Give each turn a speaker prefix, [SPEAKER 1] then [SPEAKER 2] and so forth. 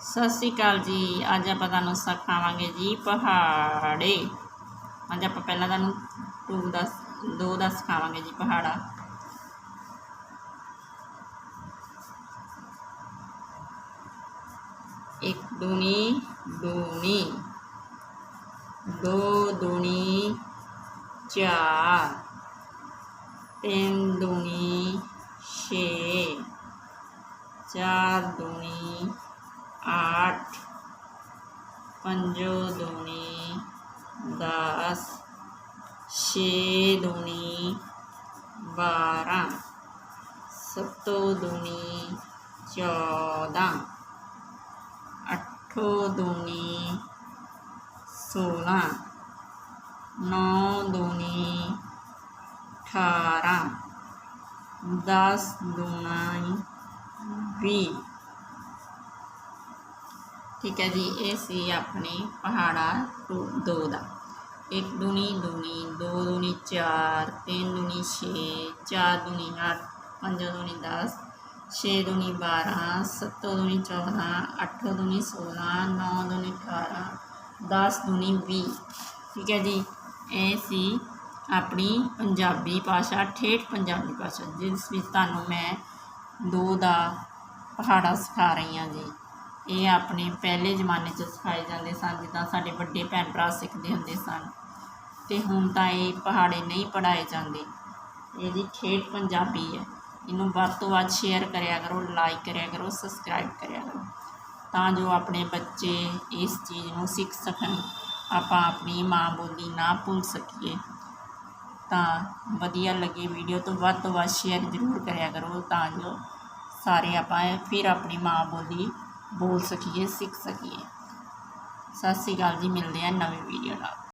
[SPEAKER 1] ਸਤਿ ਸ਼੍ਰੀ ਅਕਾਲ ਜੀ। ਅੱਜ ਆਪਾਂ ਤੁਹਾਨੂੰ ਸਿਖਾਵਾਂਗੇ ਜੀ ਪਹਾੜੇ। ਅੱਜ ਆਪਾਂ ਪਹਿਲਾਂ ਤੁਹਾਨੂੰ ਟੂ ਦਾ ਦੋ ਦਾ ਸਿਖਾਵਾਂਗੇ ਜੀ ਪਹਾੜਾ। ਇੱਕ ਦੂਣੀ ਦੂਣੀ, ਦੋ ਦੂਣੀ, ਚਾਰ, ਤਿੰਨ ਦੂਣੀ, ਛੇ, ਚਾਰ ਦੂਣੀ आठ पंजो दूनी दस छे दूनी बारह सत्तो दूनी चौदह अठो दूनी सोलह नौ दूनी अठारह दस दूना बीस ਠੀਕ ਹੈ ਜੀ, ਇਹ ਸੀ ਆਪਣੇ ਪਹਾੜਾ ਟੂ ਦੋ ਦਾ। ਇੱਕ ਦੂਣੀ ਦੂਣੀ, ਦੋ ਦੂਣੀ ਚਾਰ, ਤਿੰਨ ਦੂਣੀ ਛੇ, ਚਾਰ ਦੂਣੀ ਅੱਠ, ਪੰਜ ਦੂਣੀ ਦਸ, ਛੇ ਦੂਣੀ ਬਾਰਾਂ, ਸੱਤ ਦੂਣੀ ਚੌਦਾਂ, ਅੱਠ ਦੂਣੀ ਸੋਲਾਂ, ਨੌ ਦੂਣੀ ਅਠਾਰਾਂ, ਦਸ ਦੂਣੀ ਵੀਹ। ਠੀਕ ਹੈ ਜੀ, ਇਹ ਸੀ ਆਪਣੀ ਪੰਜਾਬੀ ਭਾਸ਼ਾ, ਠੇਠ ਪੰਜਾਬੀ ਭਾਸ਼ਾ, ਜਿਸ ਵਿੱਚ ਤੁਹਾਨੂੰ ਮੈਂ ਦੋ ਦਾ ਪਹਾੜਾ ਸਿਖਾ ਰਹੀ ਹਾਂ ਜੀ। ਇਹ ਆਪਣੇ ਪਹਿਲੇ ਜ਼ਮਾਨੇ 'ਚ ਸਿਖਾਏ ਜਾਂਦੇ ਸਨ, ਜਿੱਦਾਂ ਸਾਡੇ ਵੱਡੇ ਭੈਣ ਭਰਾ ਸਿੱਖਦੇ ਹੁੰਦੇ ਸਨ। ਅਤੇ ਹੁਣ ਤਾਂ ਇਹ ਪਹਾੜੇ ਨਹੀਂ ਪੜ੍ਹਾਏ ਜਾਂਦੇ। ਇਹਦੀ ਠੇਠ ਪੰਜਾਬੀ ਹੈ। ਇਹਨੂੰ ਵੱਧ ਤੋਂ ਵੱਧ ਸ਼ੇਅਰ ਕਰਿਆ ਕਰੋ ਲਾਈਕ ਕਰਿਆ ਕਰੋ ਸਬਸਕ੍ਰਾਈਬ ਕਰਿਆ ਕਰੋ। ਤਾਂ ਜੋ ਆਪਣੇ ਬੱਚੇ ਇਸ ਚੀਜ਼ ਨੂੰ ਸਿੱਖ ਸਕਣ। ਆਪਾਂ ਆਪਣੀ ਮਾਂ ਬੋਲੀ ਨਾ ਭੁੱਲ ਸਕੀਏ। ਤਾਂ ਵਧੀਆ ਲੱਗੇ ਵੀਡੀਓ ਤੋਂ ਵੱਧ ਤੋਂ ਵੱਧ ਸ਼ੇਅਰ ਜ਼ਰੂਰ ਕਰਿਆ ਕਰੋ, ਤਾਂ ਜੋ ਸਾਰੇ ਆਪਾਂ ਫਿਰ ਆਪਣੀ ਮਾਂ ਬੋਲੀ ਬੋਲ ਸਕੀਏ ਸਿੱਖ ਸਕੀਏ। ਸਤਿ ਸ਼੍ਰੀ ਅਕਾਲ ਜੀ ਮਿਲਦੇ ਹਾਂ ਨਵੀਂ ਵੀਡੀਓ ਨਾਲ।